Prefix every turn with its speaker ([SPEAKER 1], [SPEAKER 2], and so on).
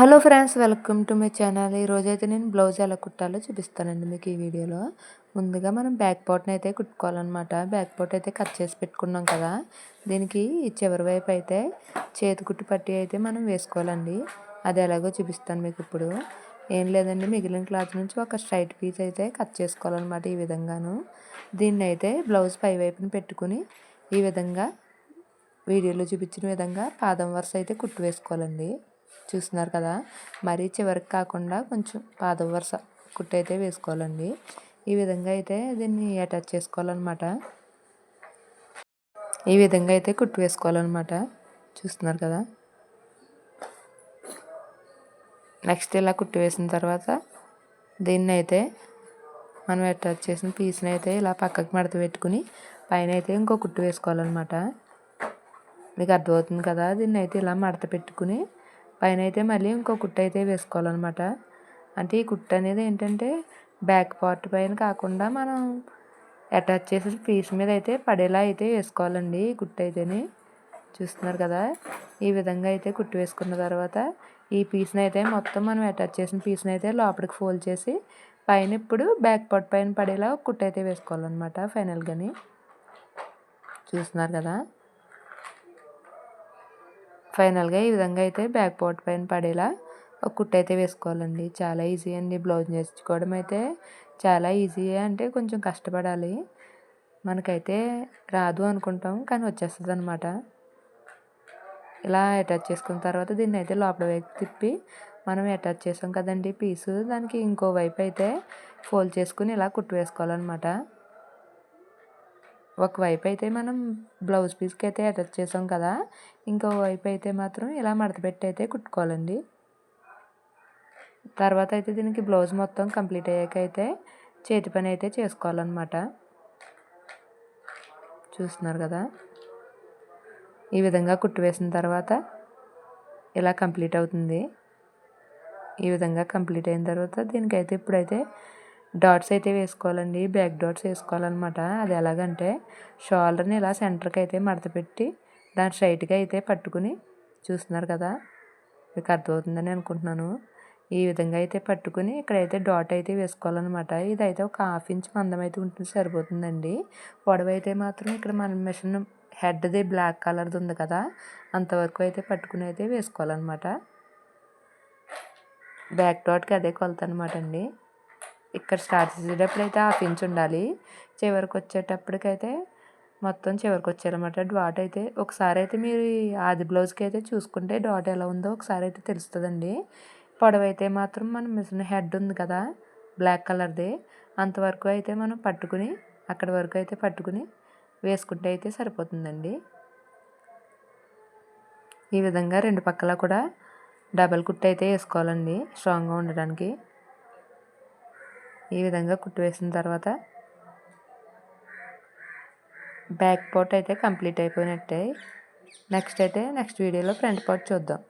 [SPEAKER 1] Hello friends welcome to my channel. ఈరోజు అయితే నేను బ్లౌజ్ ఎలా కుట్టాలో చూపిస్తానండి మీకు ఈ వీడియోలో. ముందుగా మనం బ్యాక్ పార్ట్ని అయితే కుట్టుకోవాలన్నమాట. బ్యాక్ పార్ట్ అయితే కట్ చేసి పెట్టుకున్నాం కదా దీనికి చివరి వైపు అయితే చేతి కుట్టు పట్టి అయితే మనం వేసుకోవాలండి. అది ఎలాగో చూపిస్తాను మీకు ఇప్పుడు. ఏం లేదండి మిగిలిన క్లాత్ నుంచి ఒక స్ట్రైట్ పీస్ అయితే కట్ చేసుకోవాలన్నమాట ఈ విధంగాను. దీన్ని అయితే బ్లౌజ్ పై వైపుని పెట్టుకుని ఈ విధంగా వీడియోలో చూపించిన విధంగా పాదం వరుస అయితే కుట్టు వేసుకోవాలండి. చూస్తున్నారు కదా? మరీ చివరికి కాకుండా కొంచెం పాద వరుస కుట్టు అయితే వేసుకోవాలండి. ఈ విధంగా అయితే దీన్ని అటాచ్ చేసుకోవాలన్నమాట. ఈ విధంగా అయితే కుట్టు వేసుకోవాలన్నమాట. చూస్తున్నారు కదా? నెక్స్ట్ ఇలా కుట్టు వేసిన తర్వాత దీన్ని అయితే మనం అటాచ్ చేసిన పీస్ని అయితే ఇలా పక్కకి మడత పెట్టుకుని పైన అయితే ఇంకో కుట్టు వేసుకోవాలన్నమాట. మీకు అర్థమవుతుంది కదా? దీన్ని అయితే ఇలా మడత పెట్టుకుని పైన అయితే మళ్ళీ ఇంకో కుట్టు అయితే వేసుకోవాలన్నమాట. అంటే ఈ కుట్టు అనేది ఏంటంటే బ్యాక్ పార్ట్ పైన కాకుండా మనం అటాచ్ చేసిన పీస్ మీద అయితే పడేలా అయితే వేసుకోవాలండి ఈ కుట్టు అయితేని. చూస్తున్నారు కదా ఈ విధంగా అయితే కుట్టు వేసుకున్న తర్వాత ఈ పీస్ని అయితే మొత్తం మనం అటాచ్ చేసిన పీస్ని అయితే లోపలికి ఫోల్డ్ చేసి పైన ఇప్పుడు బ్యాక్ పార్ట్ పైన పడేలా కుట్టు అయితే వేసుకోవాలన్నమాట ఫైనల్గాని. చూస్తున్నారు కదా ఫైనల్గా ఈ విధంగా అయితే బ్యాక్ పార్ట్ పైన పడేలా ఒక కుట్టు అయితే వేసుకోవాలండి. చాలా ఈజీ అండి. బ్లౌజ్ నేర్చుకోవడం అయితే చాలా ఈజీ అంటే కొంచెం కష్టపడాలి. మనకైతే రాదు అనుకుంటాం కానీ వచ్చేస్తుంది అనమాట ఇలా అటాచ్ చేసుకున్న తర్వాత దీన్ని అయితే లోపల వైపు తిప్పి మనం అటాచ్ చేసాం కదండి పీసు. దానికి ఇంకో వైపు అయితే ఫోల్డ్ చేసుకుని ఇలా కుట్టు వేసుకోవాలన్నమాట. ఒకవైపు అయితే మనం బ్లౌజ్ పీస్కి అయితే అటాచ్ చేసాం కదా ఇంకో వైపు అయితే మాత్రం ఇలా మడత పెట్టి అయితే కుట్టుకోవాలండి. తర్వాత అయితే దీనికి బ్లౌజ్ మొత్తం కంప్లీట్ అయ్యాక అయితే చేతి పని అయితే చేసుకోవాలన్నమాట. చూస్తున్నారు కదా? ఈ విధంగా కుట్టు వేసిన తర్వాత ఇలా కంప్లీట్ అవుతుంది. ఈ విధంగా కంప్లీట్ అయిన తర్వాత దీనికైతే ఇప్పుడైతే డాట్స్ అయితే వేసుకోవాలండి. బ్యాక్ డాట్స్ వేసుకోవాలన్నమాట. అది ఎలాగంటే షోల్డర్ని ఇలా సెంటర్కి అయితే మడత పెట్టి దాన్ని స్ట్రైట్గా అయితే పట్టుకుని చూస్తున్నారు కదా మీకు అర్థమవుతుందని అనుకుంటున్నాను. ఈ విధంగా అయితే పట్టుకుని ఇక్కడైతే డాట్ అయితే వేసుకోవాలన్నమాట. ఇదైతే ఒక హాఫ్ ఇంచ్ మందం అయితే ఉంటుంది సరిపోతుందండి. పొడవు అయితే మాత్రం ఇక్కడ మన మిషన్ హెడ్ది బ్లాక్ కలర్ది ఉంది కదా అంతవరకు అయితే పట్టుకుని అయితే వేసుకోవాలన్నమాట. బ్యాక్ డాట్కి అదే కొలత అనమాట అండి. ఇక్కడ స్టార్ట్ చేసేటప్పుడు అయితే పించ్ ఉండాలి. చివరికి వచ్చేటప్పటికైతే మొత్తం చివరికి వచ్చారనమాట డాట్ అయితే ఒకసారి అయితే మీరు ఆది బ్లౌజ్కి అయితే చూసుకుంటే డాట్ ఎలా ఉందో ఒకసారి అయితే తెలుస్తుందండి. పొడవు అయితే మాత్రం మన మిషన్ హెడ్ ఉంది కదా బ్లాక్ కలర్ది. అంతవరకు అయితే మనం పట్టుకుని అక్కడ వరకు అయితే పట్టుకుని వేసుకుంటే అయితే సరిపోతుందండి. ఈ విధంగా రెండు పక్కల కూడా డబల్ కుట్టు అయితే వేసుకోవాలండి స్ట్రాంగ్గా ఉండడానికి. ఈ విధంగా కుట్టు వేసిన తర్వాత బ్యాక్ పార్ట్ అయితే కంప్లీట్ అయిపోయినట్టే. నెక్స్ట్ అయితే నెక్స్ట్ వీడియోలో ఫ్రంట్ పార్ట్ చూద్దాం.